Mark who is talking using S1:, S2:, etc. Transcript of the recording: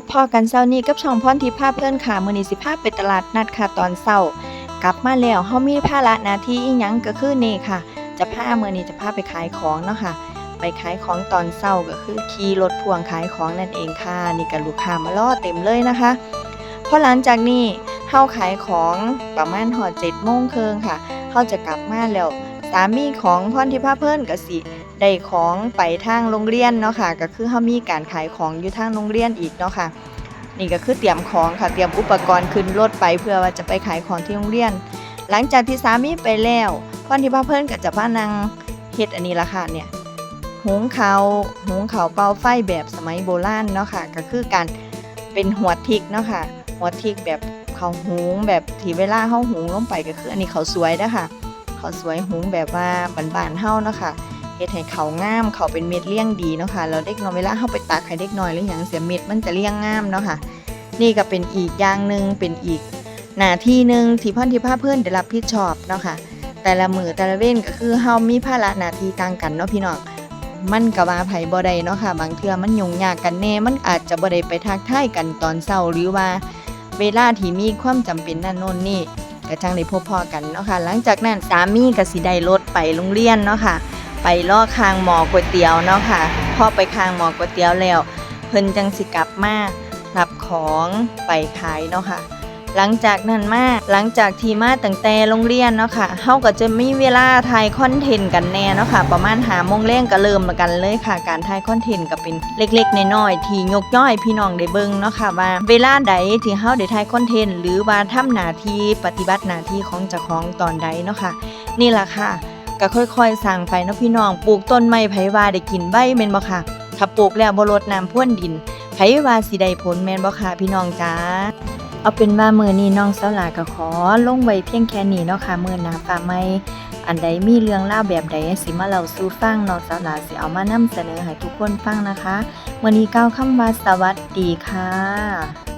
S1: บพ่อกันเช้านี้กับช่องพรทิพย์ภาพเพื่อนค่ะมื้อนีสิพาไปตลาดนัดค่ะตอนเช้ากลับมาแล้วเฮามีภาระหน้าที่อีหยังก็คือนี่ค่ะ จะพามือนี้จะพาไปขายของเนาะค่ะ ไปขายของตอนเช้าก็คือขี่รถพ่วงขายของนั่นเองค่ะนี่ก็ลูกค้ามารอเต็มเลยนะคะพอหลังจากนี้เฮาขายของประมาณฮอด7โมงเครึ่งค่ะเฮาจะกลับมาแล้วสามีของพรทิพย์ภาพเพื่อนก็สิ ได้ของไปทางโรงเรียนเนาะค่ะก็คือเฮามีการขายของอยู่ทางโรงเรียนอีกเนาะค่ะนี่ก็คือเตรียมของค่ะเตรียมอุปกรณ์ขึ้นรถไปเพื่อว่าจะไปขายของที่โรงเรียน หลังจากที่สามีไปแล้วพ่อที่พ่อเพิ่อนก็จะพานังเฮ็ดอันนี้ละค่ะเนี่ยหุงข้าหุงข้าเป่าไฟแบบสมัยโบราณเนาะค่ะก็คือการเป็นหัวทิกเนาะค่ะหัวทิกแบบเขาหุงแบบที่เวลาเฮาหุงลงไปก็คืออันนี้เขาสวยเด้อค่ะข้าสวยหุงแบบว่าบานๆเฮาเนาะค่ะ เฮ็ดให้เขางามเขาเป็นเม็ดเลี้ยงดีเนาะค่ะแล้วเด็กน้อยเวลาเฮาไปตักให้เด็กน้อยหรือหยังเสียเม็ดมันจะเลี้ยงงามเนาะค่ะ นี่ก็เป็นอีกอย่างหนึ่งเป็นอีกหน้าที่หนึ่งที่พ่อนที่พาเพื่อนได้รับผิดชอบเนาะค่ะ แต่ละมือแต่ละเว้นก็คือเฮามีภาระหน้าที่ต่างกันเนาะพี่น้องมันก็ว่าไผบ่ได้เนาะค่ะ บางเทื่อมันยุ่งยากกันแน่ มันอาจจะบ่ได้ไปทักทายกันตอนเช้าหรือว่า เวลาที่มีความจำเป็นนั่นโน่นนี่ก็จังได้พบพอกันเนาะค่ะ หลังจากนั้นสามีก็สิได้รถไปโรงเรียนเนาะค่ะ ไปล่อคางหมอก๋วยเตี๋ยวเนาะค่ะพอไปคางหมอก๋วยเตี๋ยวแล้ว เพิ่นจังสิกลับมารับของไปขายเนาะค่ะ หลังจากนั้นมาหลังจากที่มาตั้งแต่โรงเรียนเนาะค่ะเฮาก็จะมีเวลาถ่ายคอนเทนต์กันแน่เนาะค่ะ ประมาณหาโมงแรงก็เริ่มกันเลยค่ะ การถ่ายคอนเทนต์ก็เป็นเล็กๆน้อยๆที่ยกย่อยพี่น้องได้เบิ่งเนาะค่ะว่า เวลาใดที่เฮาได้ถ่ายคอนเทนต์หรือว่าทำหน้าที่ปฏิบัติหน้าที่ของเจ้าของตอนใดเนาะค่ะ นี่ล่ะค่ะ ก็ค่อยๆสร้างไปเนาะพี่น้องปลูกต้นไม้ไผว่าได้กินใบแม่นบ่ค่ะถ้าปลูกแล้วบ่รดน้ำพ่วนดินไผว่าสิได้ผลแม่นบ่ค่ะพี่น้องจ้าเอาเป็นว่ามื้อนี้น้องสาวหลาก็ขอลงไว้เพียงแค่นี้เนาะค่ะมื้อหน้าฟ้าใหม่อันใดมีเรื่องเล่าแบบใดสิมาเล่าสู่ฟังน้องสาวหลาสิเอามานำเสนอให้ทุกคนฟังนะคะมื้อนี้กล่าวคำว่าสวัสดีค่ะ